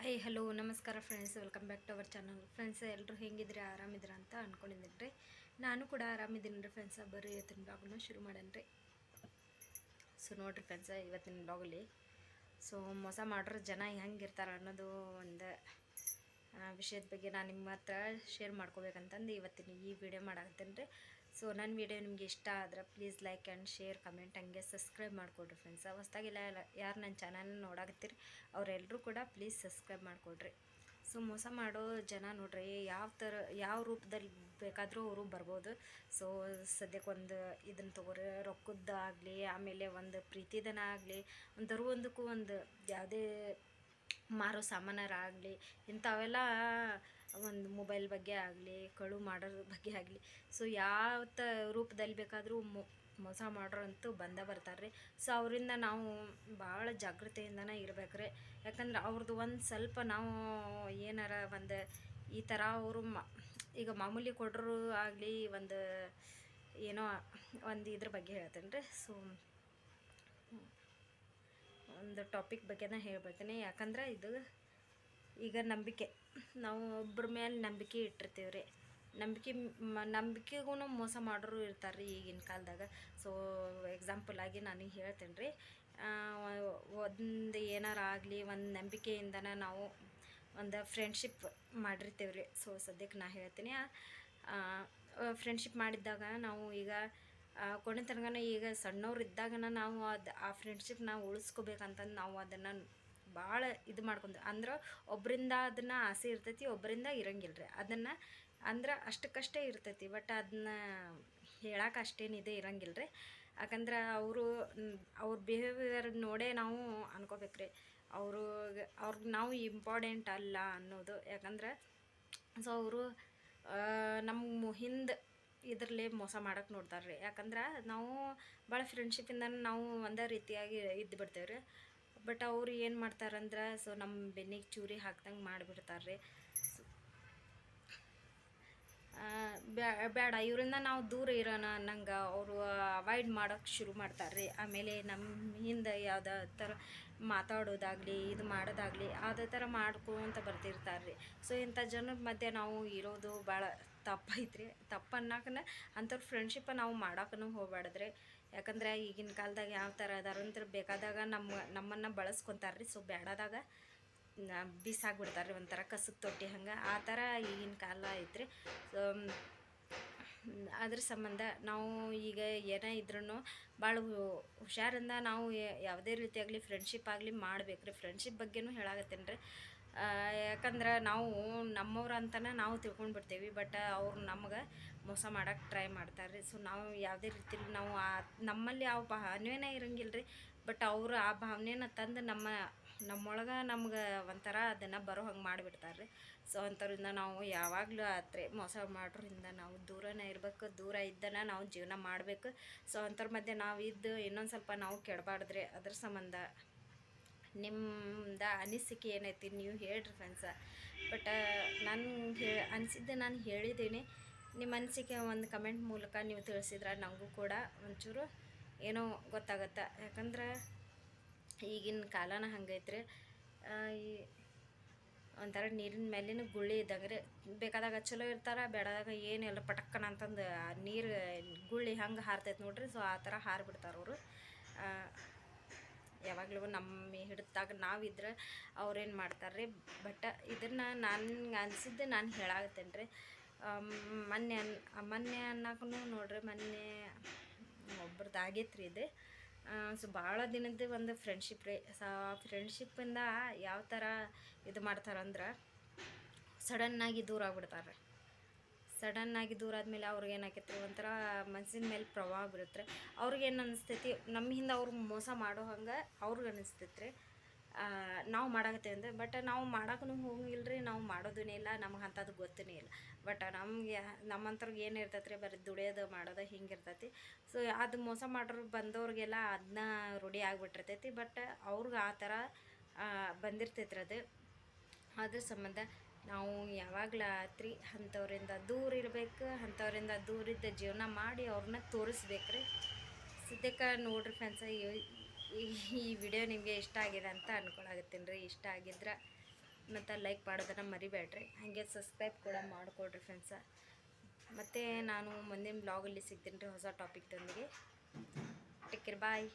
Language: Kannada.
ಹಾಯ್ ಹಲೋ ನಮಸ್ಕಾರ friends welcome back to our channel friends ಎಲ್ಲರೂ ಹೆಂಗಿದ್ರೆ? ಆರಾಮಿದ್ರ ಅಂತ ಅಂದ್ಕೊಂಡಿದ್ದೀನಿ ರೀ ನಾನು ಕೂಡ ಆರಾಮಿದ್ದೀನಿ ರೀ ಫ್ರೆಂಡ್ಸ ಬರೀ ಇವತ್ತಿನ ಬ್ಲಾಗ್ನ ಶುರು ಮಾಡೇನಿ ರೀ ಸೊ ನೋಡಿರಿ ಫ್ರೆಂಡ್ಸ ಇವತ್ತಿನ ಬ್ಲಾಗಲ್ಲಿ ಸೊ ಮೋಸ ಮಾಡೋರು ಜನ ಹೆಂಗಿರ್ತಾರೆ ಅನ್ನೋದು ಒಂದು ವಿಷಯದ ಬಗ್ಗೆ ನಾನು ನಿಮ್ಮ ಹತ್ರ ಶೇರ್ ಮಾಡ್ಕೋಬೇಕಂತಂದು ಇವತ್ತಿನ ಈ ವಿಡಿಯೋ ಮಾಡಾಕತ್ತೀನಿ ರೀ ಸೊ ನನ್ನ ವಿಡಿಯೋ ನಿಮಗೆ ಇಷ್ಟ ಆದ್ರೆ please like and share comment ಹಂಗೆ ಸಬ್ಸ್ಕ್ರೈಬ್ ಮಾಡಿಕೊಡ್ರಿ ಫ್ರೆಂಡ್ಸ್ ಹೊಸ್ದಾಗಿಲ್ಲ ಯಾರು ನನ್ನ ಚಾನಲ್ನ ನೋಡಾಕತ್ತೀರಿ ಅವರೆಲ್ಲರೂ ಕೂಡ ಪ್ಲೀಸ್ ಸಬ್ಸ್ಕ್ರೈಬ್ ಮಾಡಿಕೊಡ್ರಿ. ಸೊ ಮೋಸ ಮಾಡೋ ಜನ ನೋಡ್ರಿ, ಯಾವ ಥರ ಯಾವ ರೂಪದಲ್ಲಿ ಬೇಕಾದರೂ ಅವರು ಬರ್ಬೋದು. ಸೊ ಸದ್ಯಕ್ಕೆ ಒಂದು ಇದನ್ನು ತಗೋರಿ ರೊಕ್ಕದ್ದಾಗಲಿ ಆಮೇಲೆ ಒಂದು ಪ್ರೀತಿದನ ಆಗಲಿ ಒಂಥರ ಒಂದಕ್ಕೂ ಒಂದು ಯಾವುದೇ ಮಾರೋ ಸಾಮಾನಾರಾಗಲಿ ಇಂಥವೆಲ್ಲ ಒಂದು ಮೊಬೈಲ್ ಬಗ್ಗೆ ಆಗಲಿ, ಕಳು ಮಾಡೋದ್ರ ಬಗ್ಗೆ ಆಗಲಿ. ಸೊ ಯಾವ ತ ರೂಪದಲ್ಲಿ ಬೇಕಾದರೂ ಮೋಸ ಮಾಡೋರಂತೂ ಬಂದೇ ಬರ್ತಾರೆ ರೀ ಸೊ ಅವರಿಂದ ನಾವು ಭಾಳ ಜಾಗೃತೆಯಿಂದನೇ ರೀ ಯಾಕಂದ್ರೆ ಅವ್ರದ್ದು ಒಂದು ಸ್ವಲ್ಪ ನಾವು ಏನಾರ ಒಂದು ಈ ಥರ ಅವರು ಮ, ಈಗ ಮಾಮೂಲಿ ಕೊಡ್ರು ಆಗಲಿ ಒಂದು ಏನೋ ಒಂದು ಇದ್ರ ಬಗ್ಗೆ ಹೇಳ್ತೇನೆ ರೀ ಸೊ ಒಂದು ಟಾಪಿಕ್ ಬಗ್ಗೆನೇ ಹೇಳ್ಬೇಕೇನೆ ಯಾಕಂದ್ರೆ ಇದು ಈಗ ನಂಬಿಕೆ. ನಾವು ಒಬ್ಬರ ಮೇಲೆ ನಂಬಿಕೆ ಇಟ್ಟಿರ್ತೀವಿ ರೀ. ನಂಬಿಕೆ ಮ ನಂಬಿಕೆಗೂ ಮೋಸ ಮಾಡೋರು ಇರ್ತಾರೆ ರೀ ಈಗಿನ ಕಾಲದಾಗ. ಸೊ ಎಕ್ಸಾಂಪಲ್ ಆಗಿ ನಾನು ಹೇಳ್ತೇನೆ ರೀ. ಒಂದು ಏನಾರ ಆಗಲಿ, ಒಂದು ನಂಬಿಕೆಯಿಂದನೇ ನಾವು ಒಂದು ಫ್ರೆಂಡ್ಶಿಪ್ ಮಾಡಿರ್ತೀವಿ ರೀ. ಸೊ ಸದ್ಯಕ್ಕೆ ನಾ ಹೇಳ್ತೀನಿ ಫ್ರೆಂಡ್ಶಿಪ್ ಮಾಡಿದ್ದಾಗ ನಾವು ಈಗ ಕೊನೆ ತನಕನ ಈಗ ಸಣ್ಣವ್ರು ಇದ್ದಾಗ ನಾವು ಅದು, ಆ ಫ್ರೆಂಡ್ಶಿಪ್ ನಾವು ಉಳಿಸ್ಕೋಬೇಕಂತಂದು ನಾವು ಅದನ್ನು ಭಾಳ ಇದು ಮಾಡ್ಕೊಂತೀವಿ ಅಂದ್ರೆ ಒಬ್ಬರಿಂದ ಅದನ್ನು ಆಸೆ ಇರ್ತೈತಿ ಒಬ್ಬರಿಂದ ಇರಂಗಿಲ್ಲ ರೀ ಅದನ್ನು ಅಂದ್ರೆ ಅಷ್ಟಕ್ಕಷ್ಟೇ ಇರ್ತೈತಿ ಬಟ್ ಅದನ್ನ ಹೇಳಕ್ಕೆ ಅಷ್ಟೇನಿದೆ ಇರಂಗಿಲ್ಲ ರೀ ಯಾಕಂದ್ರೆ ಅವರು, ಅವ್ರ ಬಿಹೇವಿಯರ್ ನೋಡೇ ನಾವು ಅನ್ಕೋಬೇಕ್ರಿ. ಅವರು, ಅವ್ರಿಗೆ ನಾವು ಇಂಪಾರ್ಟೆಂಟ್ ಅಲ್ಲ ಅನ್ನೋದು. ಯಾಕಂದ್ರೆ ಸೊ ಅವರು ನಮ್ಮ ಹಿಂದೆ ಇದರಲ್ಲೇ ಮೋಸ ಮಾಡೋಕ್ಕೆ ನೋಡ್ತಾರೆ ರೀ ಯಾಕಂದ್ರೆ ನಾವು ಭಾಳ ಫ್ರೆಂಡ್ಶಿಪ್ಪಿಂದ ನಾವು ಒಂದೇ ರೀತಿಯಾಗಿ ಇದ್ದು ಬಿಡ್ತೇವೆ ರೀ ಬಟ್ ಅವ್ರು ಏನು ಮಾಡ್ತಾರಂದ್ರೆ ಸೊ ನಮ್ಮ ಬೆನ್ನಿಗೆ ಚೂರಿ ಹಾಕ್ದಂಗೆ ಮಾಡಿಬಿಡ್ತಾರೆ ಬೇಡ ಇವರಿಂದ ನಾವು ದೂರ ಇರೋಣ ಅನ್ನಂಗೆ ಅವರು ಅವಾಯ್ಡ್ ಮಾಡೋಕ್ಕೆ ಶುರು ಮಾಡ್ತಾರೆ ಆಮೇಲೆ ನಮ್ಮ ಹಿಂದೆ ಯಾವುದೇ ಥರ ಮಾತಾಡೋದಾಗಲಿ, ಇದು ಮಾಡೋದಾಗಲಿ, ಅದೇ ಥರ ಮಾಡ್ಕೊಂತ ಬರ್ತಿರ್ತಾರೆ ಸೊ ಇಂಥ ಜನರ ಮಧ್ಯೆ ನಾವು ಇರೋದು ಭಾಳ ತಪ್ಪೈತ್ರಿ ತಪ್ಪು ಅನ್ನಕ್ಕನ ಅಂಥವ್ರ ಫ್ರೆಂಡ್ಶಿಪ್ಪ ನಾವು ಮಾಡೋಕ್ಕೂ ಹೋಗ್ಬಾರ್ದ್ರಿ ಯಾಕಂದ್ರೆ ಈಗಿನ ಕಾಲದಾಗ ಯಾವ ಥರ ಅದಾರಂದ್ರೆ ಬೇಕಾದಾಗ ನಮ್ಮ ನಮ್ಮನ್ನು ಬಳಸ್ಕೊತಾರೆ ರೀ ಸೊ ಬೇಡದಾಗ ಬಿಸಾಕ್ಬಿಡ್ತಾರೆ ರೀ ಒಂಥರ ಕಸದ ತೊಟ್ಟಿ ಹಂಗೆ. ಆ ಥರ ಈಗಿನ ಕಾಲ ಐತ್ರಿ. ಸೊ ಅದ್ರ ಸಂಬಂಧ ನಾವು ಈಗ ಏನೇ ಇದ್ರೂ ಭಾಳ ಹುಷಾರಿಂದ ನಾವು ಯಾವುದೇ ರೀತಿಯಾಗಲಿ ಫ್ರೆಂಡ್ಶಿಪ್ ಆಗಲಿ ಮಾಡ್ಬೇಕು ರೀ ಫ್ರೆಂಡ್ಶಿಪ್ ಬಗ್ಗೆನೂ ಹೇಳಾಗತ್ತೇನೆ ರೀ ಯಾಕಂದ್ರೆ ನಾವು ನಮ್ಮವ್ರು ಅಂತಲೇ ನಾವು ತಿಳ್ಕೊಂಡು ಬಿಡ್ತೇವೆ ಬಟ್ ಅವ್ರು ನಮ್ಗೆ ಮೋಸ ಮಾಡೋಕ್ಕೆ ಟ್ರೈ ಮಾಡ್ತಾರೆ. ರೀ ಸೊ ನಾವು ಯಾವುದೇ ರೀತಿಲಿ ನಾವು ಆ ನಮ್ಮಲ್ಲಿ ಯಾವ ಭಾವನೆನೇ ಇರಂಗಿಲ್ಲ ರೀ ಬಟ್ ಅವರು ಆ ಭಾವನೆನ ತಂದು ನಮ್ಮ, ನಮ್ಮೊಳಗೆ ನಮ್ಗೆ ಒಂಥರ ಅದನ್ನು ಬರೋ ಹಂಗೆ ಮಾಡಿಬಿಡ್ತಾರೆ ರೀ ಸೊ ಅಂಥವ್ರಿಂದ ನಾವು ಯಾವಾಗಲೂ ಆತ್ರೆ ಮೋಸ ಮಾಡೋರಿಂದ ನಾವು ದೂರನೇ ಇರಬೇಕು, ದೂರ ಇದ್ದನ ನಾವು ಜೀವನ ಮಾಡಬೇಕು. ಸೊ ಅಂಥವ್ರ ಮಧ್ಯೆ ನಾವು ಇದ್ದು ಇನ್ನೊಂದು ಸ್ವಲ್ಪ ನಾವು ಕೆಡಬಾರ್ದ್ರಿ. ಅದ್ರ ಸಂಬಂಧ ನಿಮ್ಮದ ಅನಿಸಿಕೆ ಏನೈತಿ ನೀವು ಹೇಳ್ರಿ ಫ್ರೆಂಡ್ಸ ಬಟ್ ನಾನು ಹೇ, ಅನಿಸಿದ್ದೆ ನಾನು ಹೇಳಿದ್ದೀನಿ ನಿಮ್ಮ ಅನಿಸಿಕೆ ಒಂದು ಕಮೆಂಟ್ ಮೂಲಕ ನೀವು ತಿಳಿಸಿದ್ರೆ ನನಗೂ ಕೂಡ ಒಂಚೂರು ಏನೋ ಗೊತ್ತಾಗುತ್ತೆ. ಯಾಕಂದ್ರೆ ಈಗಿನ ಕಾಲನ ಹಂಗೈತ್ರಿ. ಈ ಒಂಥರ ನೀರಿನ ಮೇಲಿನ ಗುಳ್ಳಿ ಇದ್ದಂಗೆ ರೀ ಬೇಕಾದಾಗ ಚಲೋ ಇರ್ತಾರೆ, ಬೇಡದಾಗ ಏನಿಲ್ಲ ಪಟಕ್ಕನ ಅಂತಂದು ನೀರು, ಗುಳ್ಳಿ ಹಂಗೆ ಹಾರ್ತೈತೆ ನೋಡ್ರಿ. ಸೊ ಆ ಥರ ಹಾರಿಬಿಡ್ತಾರೆ ಅವರು. ಯಾವಾಗಲೂ ನಮ್ಮ ಹಿಡಿದಾಗ ನಾವಿದ್ರೆ ಅವ್ರೇನು ಮಾಡ್ತಾರೆ ರೀ ಬಟ್ ಇದನ್ನು ನಾನು ಅನಿಸಿದ್ದೆ ನಾನು ಹೇಳಾಗತ್ತೇನೆ ರೀ ಮೊನ್ನೆ ಮೊನ್ನೆ ಅನ್ನಕ್ಕೂ ನೋಡ್ರಿ, ಮೊನ್ನೆ ಒಬ್ರದ್ದು ಆಗೈತೆ ರೀ ಇದು ಸೊ ಭಾಳ ದಿನದ ಒಂದು ಫ್ರೆಂಡ್ಶಿಪ್ ರೀ. ಸೊ ಫ್ರೆಂಡ್ಶಿಪ್ಪಿಂದ ಯಾವ ಥರ ಇದು ಮಾಡ್ತಾರಂದ್ರೆ ಸಡನ್ನಾಗಿ ದೂರ ಆಗ್ಬಿಡ್ತಾರೆ ಸಡನ್ನಾಗಿ ದೂರ ಆದಮೇಲೆ ಅವ್ರಿಗೆ ಏನಾಕೈತೆ ರೀ ಒಂಥರ ಮನ್ಸಿನ ಮೇಲೆ ಪ್ರಭಾವ ಬೀರುತ್ತೆ ಅವ್ರಿಗೆ ಏನು ಅನಿಸ್ತೈತಿ ನಮ್ಮ ಹಿಂದೆ ಅವ್ರು ಮೋಸ ಮಾಡೋ ಹಂಗೆ ಅವ್ರಿಗೆ ಅನಿಸ್ತೈತೆ ರೀ ನಾವು ಮಾಡಾಕತ್ತೇವೆ ಅಂದರೆ ಬಟ್ ನಾವು ಮಾಡೋಕ್ಕೂ ಹೋಗಿಲ್ಲ ರೀ ನಾವು ಮಾಡೋದೂ ಇಲ್ಲ, ನಮ್ಗೆ ಅಂಥದ್ದು ಗೊತ್ತೇ ಇಲ್ಲ. ಬಟ್ ನಮಗೆ ನಮ್ಮಂಥವ್ರಿಗೆ ಏನು ಇರ್ತೈತೆ ರೀ ಬರೀ ದುಡಿಯೋದು ಮಾಡೋದು ಹಿಂಗೆ ಇರ್ತೈತಿ. ಸೊ ಅದು ಮೋಸ ಮಾಡೋರು ಬಂದವ್ರಿಗೆಲ್ಲ ಅದನ್ನ ರೂಢಿ ಆಗಿಬಿಟ್ಟಿರ್ತೈತಿ. ಬಟ್ ಅವ್ರಿಗೆ ಆ ಥರ ಬಂದಿರ್ತೈತೆ ರೀ ಅದು. ಅದ್ರ ಸಂಬಂಧ ನಾವು ಯಾವಾಗಲೂ ಆತ್ರಿ ಅಂಥವ್ರಿಂದ ದೂರ ಇರಬೇಕು, ಅಂಥವ್ರಿಂದ ದೂರಿದ್ದ ಜೀವನ ಮಾಡಿ ಅವ್ರನ್ನ ತೋರಿಸ್ಬೇಕು ರೀ ಸದ್ಯಕ್ಕೆ ನೋಡ್ರಿ ಫ್ರೆಂಡ್ಸ ಈ ವಿಡಿಯೋ ನಿಮಗೆ ಇಷ್ಟ ಆಗಿದೆ ಅಂತ ಅಂದ್ಕೊಳಕತ್ತೀನಿ ರೀ. ಇಷ್ಟ ಆಗಿದ್ರೆ ಮತ್ತು ಲೈಕ್ ಮಾಡೋದನ್ನು ಮರಿಬೇಡ್ರಿ. ಹಾಗೆ ಸಬ್ಸ್ಕ್ರೈಬ್ ಕೂಡ ಮಾಡಿಕೊಡ್ರಿ ಫ್ರೆಂಡ್ಸ ಮತ್ತು ನಾನು ಮುಂದಿನ ಬ್ಲಾಗಲ್ಲಿ ಸಿಗ್ತೀನಿ ರೀ, ಹೊಸ ಟಾಪಿಕ್ದೊಂದಿಗೆ ಟೇಕ್ ಕೇರ್ ಬಾಯ್